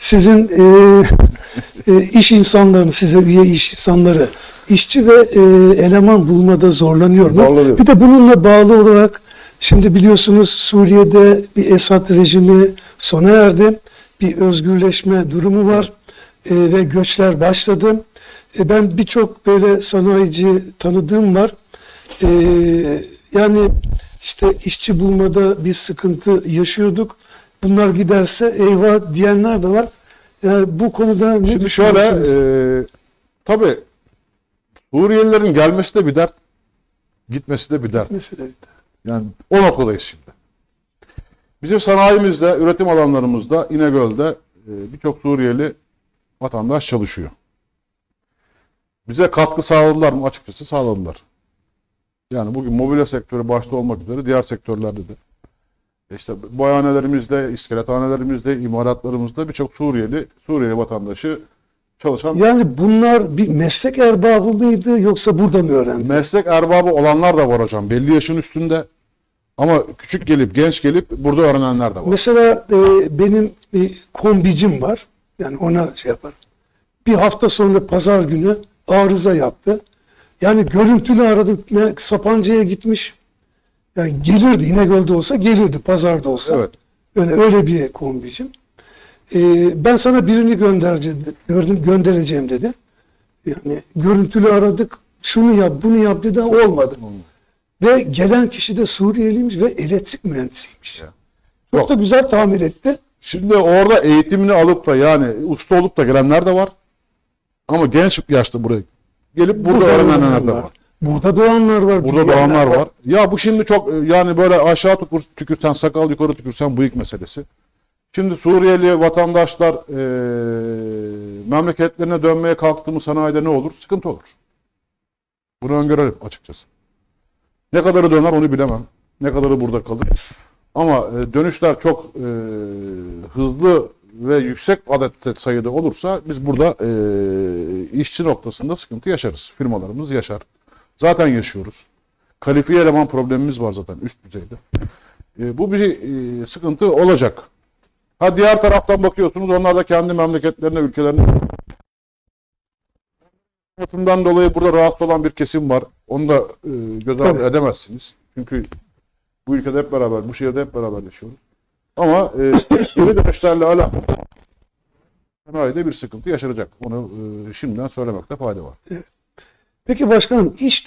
sizin e, e, iş insanlarını, size üye iş insanları, işçi ve e, eleman bulmada zorlanıyor mu? Zorlanıyor. Bir de bununla bağlı olarak şimdi biliyorsunuz Suriye'de bir Esad rejimi sona erdi. Bir özgürleşme durumu var e, ve göçler başladı. E, ben birçok böyle sanayici tanıdığım var. E, yani işte işçi bulmada bir sıkıntı yaşıyorduk. Bunlar giderse eyvah diyenler de var. Yani bu konuda ne Şimdi şöyle, e, tabii Suriyelilerin gelmesi de bir dert, gitmesi de bir dert. Mesela. Yani o noktadayız şimdi. Bizim sanayimizde, üretim alanlarımızda, İnegöl'de e, birçok Suriyeli vatandaş çalışıyor. Bize katkı sağladılar mı? Açıkçası sağladılar. Yani bugün mobilya sektörü başta olmak üzere diğer sektörlerde de. İşte boyanelerimizde, iskelethanelerimizde, imalatlarımızda birçok Suriyeli, Suriyeli vatandaşı çalışan Yani bunlar bir meslek erbabı mıydı yoksa burada mı öğrendi? Meslek erbabı olanlar da var hocam. Belli yaşın üstünde. Ama küçük gelip, genç gelip burada öğrenenler de var. Mesela e, benim bir kombicim var. Yani ona şey yaparım. Bir hafta sonra pazar günü arıza yaptı. Yani görüntülü aradım. Ne, Sapanca'ya gitmiş. Yani gelirdi. İnegöl'de olsa gelirdi. Pazarda olsa. Evet. Öyle, öyle bir kombicim. E, ben sana birini göndereceğim, göndereceğim dedi. Yani görüntülü aradık. Şunu yap, bunu yap dedi. Olmadı. Ve gelen kişi de Suriyeliymiş ve elektrik mühendisiymiş. Ya. Çok Yok. da güzel tahmin etti. Şimdi orada eğitimini alıp da yani usta olup da gelenler de var. Ama genç yaşta buraya gelip burada öğrenenler de var. Burada doğanlar var. Burada doğanlar var. Ya bu şimdi çok e, yani böyle aşağı tükür, tükürsen sakal yukarı tükürsen bıyık meselesi. Şimdi Suriyeli vatandaşlar e, memleketlerine dönmeye kalktığımız sanayide ne olur? Sıkıntı olur. Bunu öngörelim açıkçası. Ne kadarı döner onu bilemem. Ne kadarı burada kalır. Ama e, dönüşler çok e, hızlı ve yüksek adet sayıda olursa biz burada e, işçi noktasında sıkıntı yaşarız. Firmalarımız yaşar. Zaten yaşıyoruz. Kalifiye eleman problemimiz var zaten üst düzeyde. E, bu bir e, sıkıntı olacak. Ha diğer taraftan bakıyorsunuz onlar da kendi memleketlerine, ülkelerine Hayatından dolayı burada rahatsız olan bir kesim var. Onu da e, göz ardı edemezsiniz. Çünkü bu ülkede hep beraber, bu şehirde hep beraber yaşıyoruz. Ama e, geri dönüşlerle alakalı sanayide bir sıkıntı yaşanacak. Onu e, şimdiden söylemekte fayda var. Peki başkanım iş